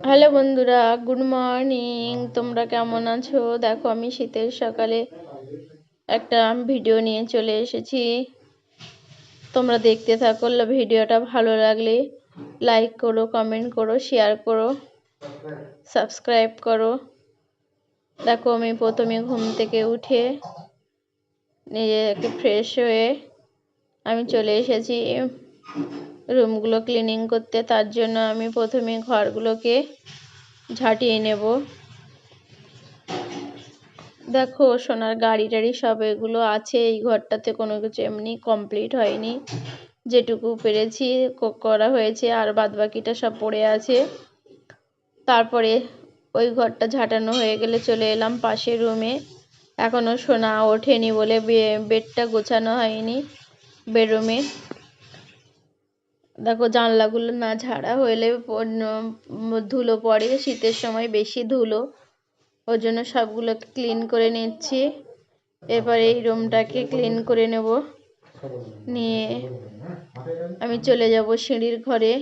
Hello বন্ধুরা, good morning. তোমরা কেমন আছো? দেখো, আমি শীতের সকালে একটা ভিডিও নিয়ে চলে এসেছি। তোমরা দেখতে থাকো, ভিডিওটা ভালো লাগলে লাইক করো, কমেন্ট করো, শেয়ার করো, সাবস্ক্রাইব করো। দেখো, আমি প্রথমে ঘুম থেকে উঠে নিজেকে ফ্রেশ হয়ে আমি চলে এসেছি। রুমগুলো ক্লিনিং করতে, তার জন্য আমি প্রথমে ঘরগুলোকে ঝাঁটিয়ে নেব। দেখো, সোনার গাড়ি টাড়ি সব এগুলো আছে, এই ঘরটাতে কোনো কিছু এমনি কমপ্লিট হয়নি। যেটুকু পেরেছি করা হয়েছে, আর বাদ বাকিটা সব পড়ে আছে। তারপরে ওই ঘরটা ঝাঁটানো হয়ে গেলে চলে এলাম পাশের রুমে এখনও সোনা ওঠেনি বলে বেডটা গোছানো হয়নি। বেডরুমে দেখো, জানলাগুলো না ঝাড়া হলে ধুলো পড়ে। শীতের সময় বেশি ধুলো। ওর জন্য সবগুলোকে ক্লিন করে নিচ্ছি। এবার এই রুমটাকে ক্লিন করে নেব। নিয়ে আমি চলে যাব সিঁড়ির ঘরে।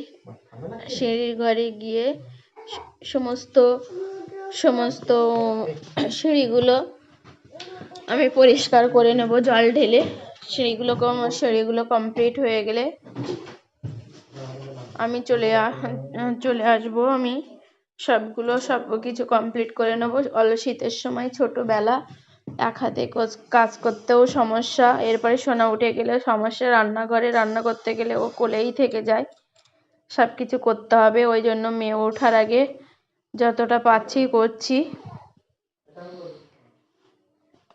সিঁড়ির ঘরে গিয়ে সমস্ত সমস্ত সিঁড়িগুলো আমি পরিষ্কার করে নেব জল ঢেলে। সিঁড়িগুলো সিঁড়িগুলো কমপ্লিট হয়ে গেলে আমি চলে চলে আসব আমি। সবগুলো, সব কিছু কমপ্লিট করে নেব। অল শীতের সময় ছোটোবেলা এক হাতে কাজ করতেও সমস্যা। এরপরে সোনা উঠে গেলে সমস্যা। রান্নাঘরে রান্না করতে গেলে ও কোলেই থেকে যায়। সব কিছু করতে হবে। ওই জন্য মেয়ে ওঠার আগে যতটা পাচ্ছি করছি।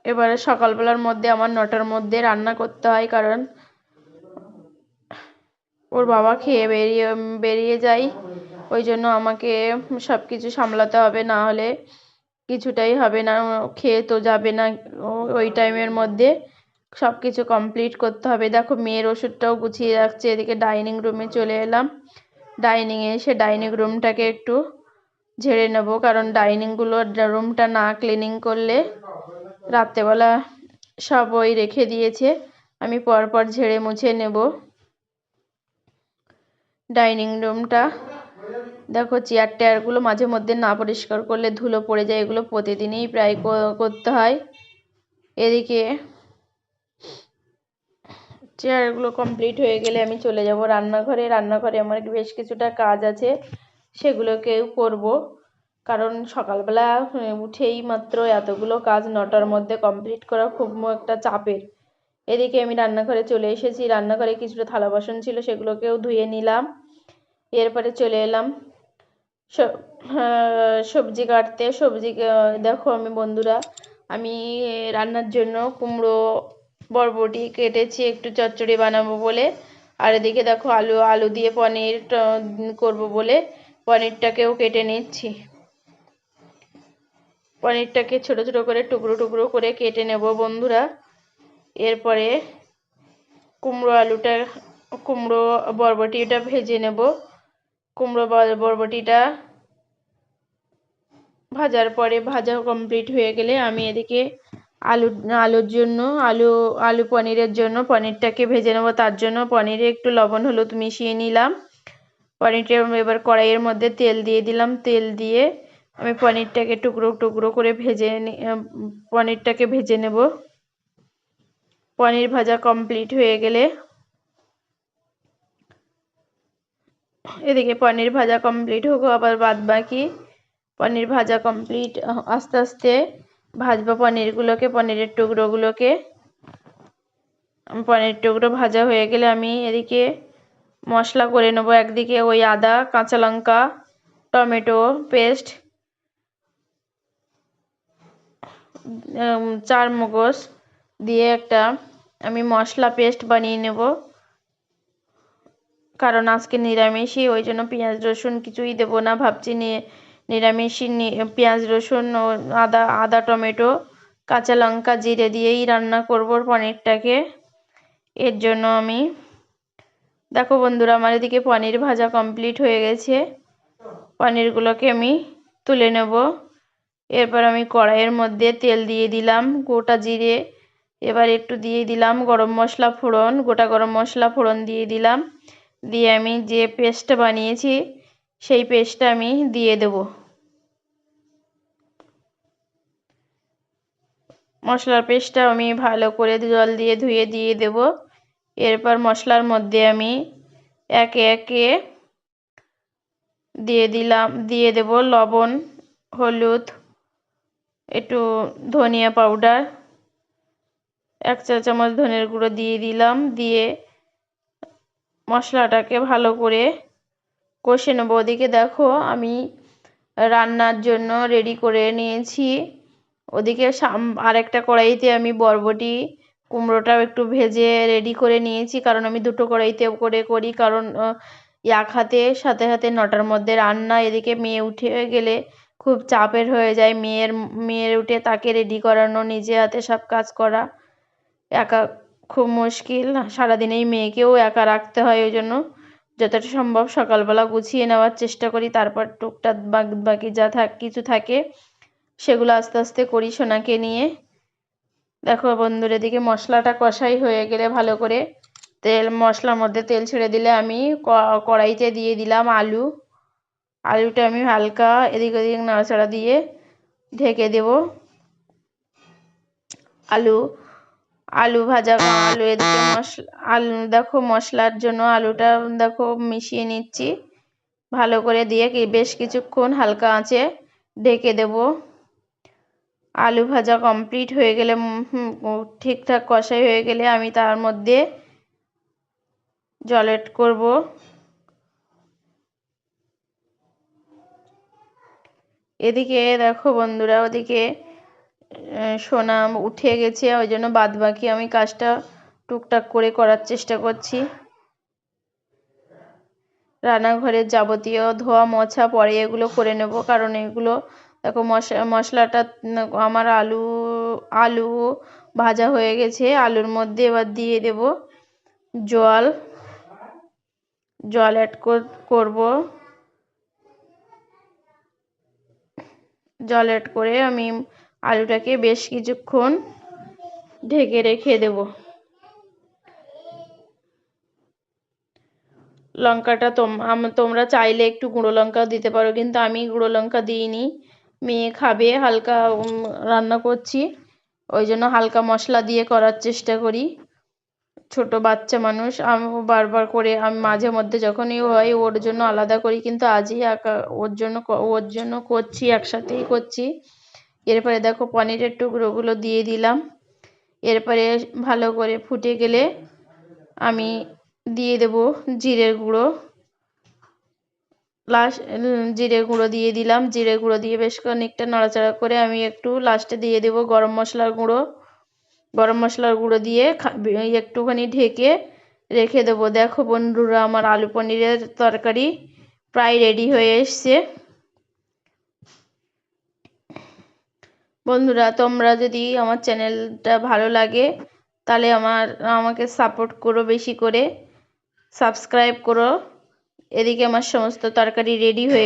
এবারে সকালবেলার মধ্যে আমার নটার মধ্যে রান্না করতে হয় কারণ ওর বাবা খেয়ে বেরিয়ে বেরিয়ে যায় ওই জন্য আমাকে সব কিছু সামলাতে হবে, না হলে কিছুটাই হবে না। খেয়ে তো যাবে না ওই টাইমের মধ্যে। সব কিছু কমপ্লিট করতে হবে। দেখো, মেয়ের ওষুধটাও গুছিয়ে রাখছে। এদিকে ডাইনিং রুমে চলে এলাম। ডাইনিংয়ে এসে ডাইনিং রুমটাকে একটু ঝেড়ে নেব। কারণ ডাইনিংগুলো রুমটা না ক্লিনিং করলে রাত্রেবেলা সব ওই রেখে দিয়েছে। আমি পরপর ঝেড়ে মুছে নেব। ডাইনিং রুমটা। দেখো চেয়ার টেয়ারগুলো মাঝে মধ্যে না পরিষ্কার করলে ধুলো পড়ে যায়, এগুলো প্রতিদিনই প্রায় করতে হয়। এদিকে চেয়ারগুলো কমপ্লিট হয়ে গেলে আমি চলে যাব রান্নাঘরে। রান্নাঘরে আমার বেশ কিছুটা কাজ আছে, সেগুলোকেও করব। কারণ সকালবেলা উঠেই মাত্র এতগুলো কাজ নটার মধ্যে কমপ্লিট করা খুব একটা চাপের। এদিকে আমি রান্নাঘরে চলে এসেছি। রান্নাঘরে কিছুটা থালা বাসন ছিল, সেগুলোকেও ধুয়ে নিলাম। এরপরে চলে এলাম সবজি কাটতে। সবজি দেখো আমি বন্ধুরা, আমি রান্নার জন্য কুমড়ো, বরবটি কেটেছি, একটু চচ্চড়ি বানাবো বলে। আর এদিকে দেখো আলু আলু দিয়ে পনির করব বলে পনিরটাকেও কেটে নিচ্ছি। পনিরটাকে ছোট ছোট করে টুকরো টুকরো করে কেটে নেব বন্ধুরা। এরপরে কুমড়ো আলুটা, কুমড়ো বরবটিটা ভেজে নেব। কুমড়ো বরবটিটা ভাজার পরে ভাজা কমপ্লিট হয়ে গেলে আমি এদিকে আলু, আলুর জন্য, আলু আলু পনিরের জন্য, পনিরটাকে ভেজে নেব। তার জন্য পনিরে একটু লবণ, হলুদ মিশিয়ে নিলাম। পনিরটা এবার কড়াইয়ের মধ্যে তেল দিয়ে দিলাম। তেল দিয়ে আমি পনিরটাকে টুকরো টুকরো করে ভেজে পনিরটাকে ভেজে নেব। পনির ভাজা কমপ্লিট হয়ে গেলে এদিকে পনির ভাজা কমপ্লিট হোক আবার বাদ বাকি পনির ভাজা কমপ্লিট আস্তে আস্তে ভাজবো পনিরগুলোকে, পনিরের টুকরোগুলোকে। পনির টুকরো ভাজা হয়ে গেলে আমি এদিকে মশলা করে নেব, একদিকে ওই আদা, কাঁচা লঙ্কা, টমেটো পেস্ট চার মগজ দিয়ে একটা আমি মশলা পেস্ট বানিয়ে নেব। কারণ আজকে নিরামিষই, ওই জন্য পেঁয়াজ, রসুন কিছুই দেবো না। ভাবছি নিয়ে নিরামিষই পেঁয়াজ, রসুন ও আদা আদা, টমেটো, কাঁচা লঙ্কা জিরে দিয়েই রান্না করব পনিরটাকে। এর জন্য আমি, দেখো বন্ধুরা, আমার এদিকে পনির ভাজা কমপ্লিট হয়ে গেছে। পনিরগুলোকে আমি তুলে নেব। এরপর আমি কড়াইয়ের মধ্যে তেল দিয়ে দিলাম। গোটা জিরে এবার একটু দিয়ে দিলাম গরম মশলা ফোড়ন, গোটা গরম মশলা ফোড়ন দিয়ে দিলাম। দিয়ে আমি যে পেস্টটা বানিয়েছি, সেই পেস্টটা আমি দিয়ে দেব। মশলার পেস্টটা আমি ভালো করে জল দিয়ে ধুয়ে দিয়ে দেব। এরপর মশলার মধ্যে আমি একে একে দিয়ে দিলাম, দিয়ে দেব লবণ, হলুদ, একটু ধনিয়া পাউডার। এক চা চামচ ধনের গুঁড়ো দিয়ে দিলাম, দিয়ে মশলাটাকে ভালো করে কষে নেব। ওদিকে দেখো আমি রান্নার জন্য রেডি করে নিয়েছি। ওদিকে আরেকটা কড়াইতে আমি বরবটি, কুমড়োটাও একটু ভেজে রেডি করে নিয়েছি, কারণ আমি দুটো কড়াইতে করে করি, কারণ এক হাতে, সাথে সাথে নটার মধ্যে রান্না। এদিকে মেয়ে উঠে গেলে খুব চাপের হয়ে যায়, মেয়ের মেয়ের উঠে তাকে রেডি করানো, নিজে হাতে সব কাজ করা। একা খুব মুশকিল। সারাদিন এই মেয়েকেও একা রাখতে হয় ওই জন্য। যতটা সম্ভব সকালবেলা গুছিয়ে নেওয়ার চেষ্টা করি, তারপর টুকটাক বাকি যা থাক, কিছু থাকে, সেগুলো আস্তে আস্তে করি সোনাকে নিয়ে। দেখো বন্ধুর এদিকে মশলাটা কষাই হয়ে গেলে ভালো করে তেল, মশলার মধ্যে তেল ছেড়ে দিলে আমি কড়াইতে দিয়ে দিলাম আলু। আলুটা আমি হালকা এদিক ওদিক নাড়াচাড়া দিয়ে ঢেকে দেব। আলু আলু ভাজা আলু এদিকে মশলা আলু দেখো মশলার জন্য আলুটা দেখো মিশিয়ে নিচ্ছি। ভালো করে দিয়ে কি বেশ কিছুক্ষণ হালকা আঁচে ঢেকে দেব। আলু ভাজা কমপ্লিট হয়ে গেলে ঠিকঠাক কষাই হয়ে গেলে আমি তার মধ্যে জল এড করব। এদিকে দেখো বন্ধুরা, ওদিকে সোনা উঠে গেছে ওই জন্য বাদ বাকি আমি কাজটা টুকটাক করে করার চেষ্টা করছি। রান্নাঘরের যাবতীয় ধোয়া মোছা পরে এগুলো করে নেব, কারণ এগুলো দেখো মশলা মশলাটা আমার আলু আলু ভাজা হয়ে গেছে, আলুর মধ্যে এবার দিয়ে দেব জল। জল অ্যাড করব। জল অ্যাড করে আমি আলুটাকে বেশ কিছুক্ষণ ঢেকে রেখে দেব। লঙ্কাটা তোমরা চাইলে একটু গুঁড়ো লঙ্কাও দিতে পারো, কিন্তু আমি গুঁড়ো লঙ্কা দিইনি। মেয়ে খাবে, হালকা রান্না করছি। ওই জন্য হালকা মশলা দিয়ে করার চেষ্টা করি। ছোট বাচ্চা মানুষ, আমি বারবার করে, আমি মাঝে মধ্যে যখনই হয়, ওর জন্য আলাদা করি, কিন্তু আজই একা, ওর জন্য ওর জন্য করছি, একসাথেই করছি। এরপরে দেখো পনিরের টুকরোগুলো দিয়ে দিলাম। এরপরে ভালো করে ফুটে গেলে আমি দিয়ে দেব জিরের গুঁড়ো। লাস্ট জিরে গুঁড়ো দিয়ে দিলাম। জিরে গুঁড়ো দিয়ে বেশ খানিকটা নাড়াচাড়া করে আমি একটু লাস্টে দিয়ে দেব গরম মশলার গুঁড়ো। গরম মশলার গুঁড়ো দিয়ে একটুখানি ঢেকে রেখে দেবো। দেখো বন্ধুরা, আমার আলু পনিরের তরকারি প্রায় রেডি হয়ে এসছে। বন্ধুরা, তোমরা যদি আমার চ্যানেলটা ভালো লাগে, তাহলে আমার, আমাকে সাপোর্ট করো বেশি করে। সাবস্ক্রাইব করো। এদিকে আমার সমস্ত তরকারি রেডি হয়ে